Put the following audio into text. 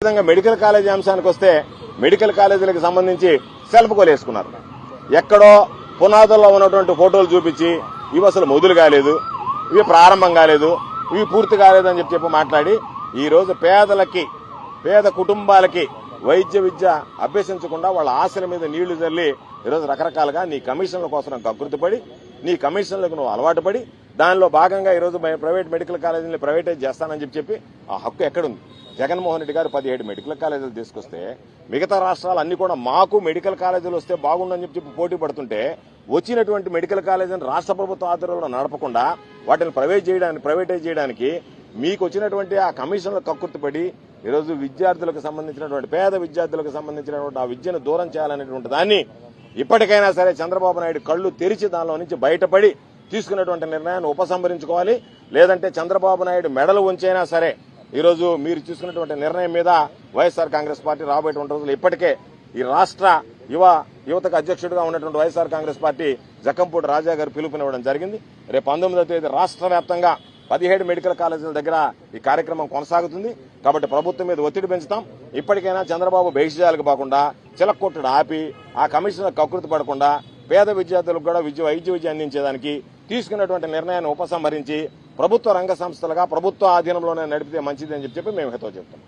విధంగా medical college అంశానికి వస్తే మెడికల్ కాలేజీలకు సంబంధించి సెల్ఫ్ వేసుకున్నారు. ఎక్కడో పునాదుల్లో ఉన్నటువంటి ఫోటోలు చూపించి ఇవి అసలు మొదలు కాలేదు ఇవి ప్రారంభం కాలేదు ఇవి పూర్తి కాలేదు అని చెప్పి చెప్పి మాట్లాడి ఈ రోజు పేదలకి పేద కుటుంబాలకి వైద్య విద్య అభ్యసించకుండా వాళ్ళ ఆశల మీద నీళ్ళు చల్లి ఈరోజు రకరకాలుగా నీ కమిషన్ల కోసం కకృతిపడి నీ కమిషన్లకు నువ్వు అలవాటు పడి దానిలో భాగంగా ఈరోజు ప్రైవేట్ మెడికల్ కాలేజీని ప్రైవేటైజ్ చేస్తానని చెప్పి చెప్పి ఆ హక్కు ఎక్కడుంది? జగన్మోహన్ రెడ్డి గారు పదిహేడు మెడికల్ కాలేజీలు తీసుకొస్తే మిగతా రాష్ట్రాలు అన్ని కూడా మాకు మెడికల్ కాలేజీలు వస్తే బాగుండని చెప్పి చెప్పి పోటీ పడుతుంటే వచ్చినటువంటి మెడికల్ కాలేజీని రాష్ట్ర ప్రభుత్వ ఆధ్వర్యంలో నడపకుండా వాటిని ప్రైవేట్ చేయడానికి ప్రైవేటైజ్ చేయడానికి మీకు వచ్చినటువంటి ఆ కమిషన్లు కక్కుర్తిపడి ఈరోజు విద్యార్థులకు సంబంధించినటువంటి పేద విద్యార్థులకు సంబంధించినటువంటి ఆ విద్యను దూరం చేయాలనేటువంటి దాన్ని ఇప్పటికైనా సరే చంద్రబాబు నాయుడు కళ్ళు తెరిచి దానిలో నుంచి బయటపడి తీసుకున్నటువంటి నిర్ణయాన్ని ఉపసంహరించుకోవాలి. లేదంటే చంద్రబాబు నాయుడు మెడలు ఉంచైనా సరే ఈరోజు మీరు తీసుకున్నటువంటి నిర్ణయం మీద వైఎస్ఆర్ కాంగ్రెస్ పార్టీ రాబోయేటువంటి రోజులు ఇప్పటికే ఈ రాష్ట్ర యువ యువతకు అధ్యక్షుడిగా ఉన్నటువంటి వైఎస్ఆర్ కాంగ్రెస్ పార్టీ జక్కంపూడి రాజా గారు పిలుపునివ్వడం జరిగింది. రేపు పంతొమ్మిదవ తేదీ రాష్ట్ర వ్యాప్తంగా పదిహేడు మెడికల్ కాలేజీల దగ్గర ఈ కార్యక్రమం కొనసాగుతుంది. కాబట్టి ప్రభుత్వం మీద ఒత్తిడి పెంచుతాం. ఇప్పటికైనా చంద్రబాబు బహిష్యాలకు పోకుండా చిలక్కొట్టుడు ఆపి ఆ కమిషనర్ కకృతి పడకుండా పేద విద్యార్థులకు కూడా విద్య వైద్య విద్య అందించేదానికి తీసుకున్నటువంటి నిర్ణయాన్ని ఉపసంహరించి ప్రభుత్వ రంగ సంస్థలుగా ప్రభుత్వ ఆధీనంలోనే నడిపితే మంచిదని చెప్పి మేము హితవు చెప్తున్నాం.